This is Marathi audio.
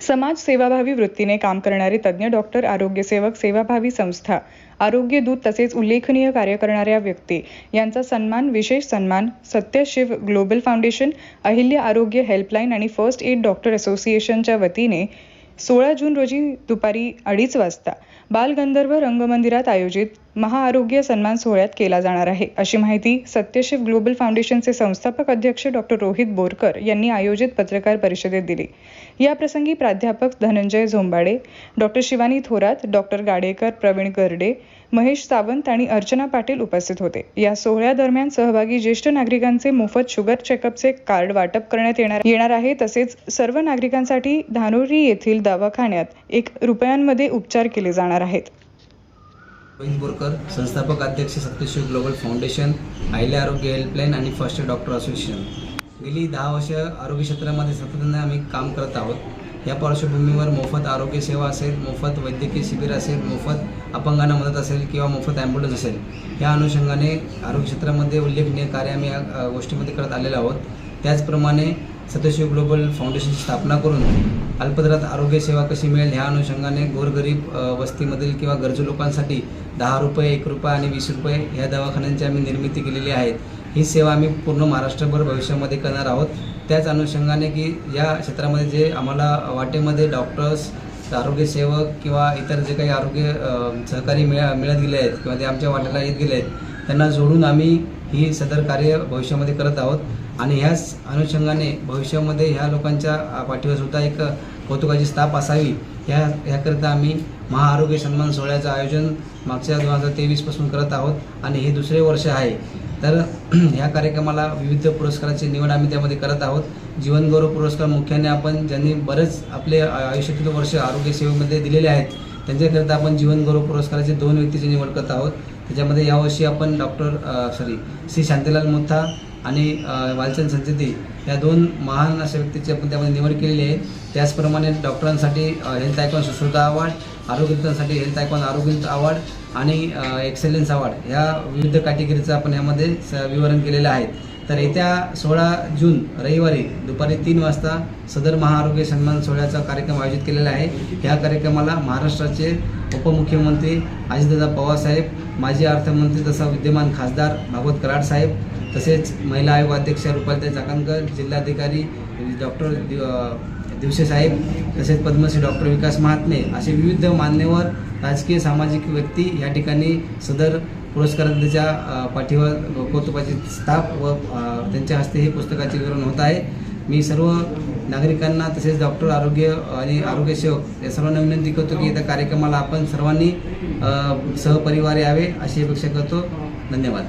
समाज सेवाभावी वृत्तीने काम करणारे तज्ज्ञ डॉक्टर आरोग्यसेवक सेवाभावी संस्था आरोग्य दूत तसेच उल्लेखनीय कार्य करणाऱ्या व्यक्ती यांचा सन्मान विशेष सन्मान सत्यशिव ग्लोबल फाउंडेशन अहिल्य आरोग्य हेल्पलाईन आणि फर्स्ट एड डॉक्टर असोसिएशनच्या वतीने सोळा जून रोजी दुपारी अडीच वाजता बालगंधर्व रंगमंदिरात आयोजित महाआरोग्य सन्मान सोहळ्यात केला जाणार आहे. अशी माहिती सत्यशिव ग्लोबल फाउंडेशनचे संस्थापक अध्यक्ष डॉक्टर रोहित बोरकर यांनी आयोजित पत्रकार परिषदेत दिली. याप्रसंगी प्राध्यापक धनंजय झोंबाडे डॉक्टर शिवानी थोरात डॉक्टर गाडेकर प्रवीण गर्डे महेश सावंत आणि अर्चना पाटील उपस्थित होते. या सोहळ्यादरम्यान सहभागी ज्येष्ठ नागरिकांचे मोफत शुगर चेकअपचे कार्ड वाटप करण्यात येणार येणार आहे. तसेच सर्व नागरिकांसाठी धानोरी येथील दवाखान्यात एक रुपयांमध्ये उपचार केले जाणार आहेत. बोरकर संस्थापक अध्यक्ष सत्यशिव ग्लोबल फाउंडेशन आयले आरोग्य हेल्पलाईन आणि फर्स्ट डॉक्टर असोसिएशन. गेली दहा वर्ष आरोग्य क्षेत्रामध्ये सातत्याने आम्ही काम करत आहोत. या पार्श्वभूमीवर मोफत आरोग्य सेवा असेल मोफत वैद्यकीय शिबिर असेल मोफत अपंगांना मदत असेल किंवा मोफत ॲम्ब्युलन्स असेल या अनुषंगाने आरोग्य क्षेत्रामध्ये उल्लेखनीय कार्य आम्ही या गोष्टीमध्ये करत आलेलो आहोत. त्याचप्रमाणे सत्यशिव ग्लोबल फाउंडेशनची स्थापना करून अल्पदरात आरोग्य सेवा कशी मिळेल ह्या अनुषंगाने गोरगरीब वस्तीमधील किंवा गरजू लोकांसाठी दहा रुपये एक रुपये आणि वीस रुपये ह्या दवाखान्यांची आम्ही निर्मिती केलेली आहे. ही सेवा आम्ही पूर्ण महाराष्ट्रभर भविष्यामध्ये करणार आहोत. त्याच अनुषंगाने की या क्षेत्रामध्ये जे आम्हाला वाटेमध्ये डॉक्टर्स आरोग्यसेवक किंवा इतर जे काही आरोग्य सहकारी मिळा मिळत गेले आहेत किंवा ते आमच्या वाट्याला येत गेले आहेत त्यांना जोडून आम्ही ही सदर कार्य भविष्यामध्ये करत आहोत. आणि ह्याच अनुषंगाने भविष्यामध्ये ह्या लोकांच्या पाठीवर सुद्धा एक कौतुकाची स्थाप असावी. ह्या ह्याकरिता आम्ही महाआरोग्य सन्मान सोहळ्याचं आयोजन मागच्या दोन हजार तेवीसपासून करत आहोत. आणि हे दुसरे वर्ष आहे. तर ह्या कार्यक्रमाला विविध पुरस्काराची निवड आम्ही त्यामध्ये करत आहोत. जीवनगौरव पुरस्कार मुख्याने आपण ज्यांनी बरेच आपले आयुष्यातील वर्ष आरोग्य सेवेमध्ये दिलेले आहेत त्यांच्याकरिता आपण जीवनगौरव पुरस्काराचे दोन व्यक्तीची निवड करत आहोत. त्याच्यामध्ये यावर्षी आपण डॉक्टर सॉरी श्री शांतीलाल मुथा आणि वालचंद संचेती या दोन महान अशा व्यक्तीची आपण त्यामध्ये निवड केलेली आहे. त्याचप्रमाणे डॉक्टरांसाठी हेल्थ आयकॉन सुश्रुता अवॉर्ड आरोग्यसाठी हेल्थ आयकॉन आरोग्य अवॉर्ड आणि एक्सेलन्स अवॉर्ड ह्या विविध कॅटेगरीचं आपण यामध्ये स विवरण केलेलं आहे. तर येत्या सोळा जून रविवारी दुपारी तीन वाजता सदर महाआरोग्य सन्मान सोहळ्याचा कार्यक्रम आयोजित केलेला आहे. ह्या कार्यक्रमाला महाराष्ट्राचे उपमुख्यमंत्री अजितदादा पवारसाहेब माजी अर्थमंत्री तसा विद्यमान खासदार भागवत कराड साहेब तसेच महिला आयोग अध्यक्ष रुपालताई चाकणकर जिल्हाधिकारी डॉक्टर दिवसे साहेब तसेच पद्मश्री डॉक्टर विकास महात्मे असे विविध मान्यवर राजकीय सामाजिक व्यक्ती या ठिकाणी सदर पुरस्कारांच्या पाठीवर कौतुकाची स्थाप व त्यांच्या हस्ते हे पुस्तकाचे वितरण होत आहे. मी सर्व नागरिकांना तसेच डॉक्टर आरोग्य आणि आरोग्यसेवक या सर्वांना विनंती करतो की त्या कार्यक्रमाला आपण सर्वांनी सहपरिवार यावे अशी अपेक्षा करतो. धन्यवाद.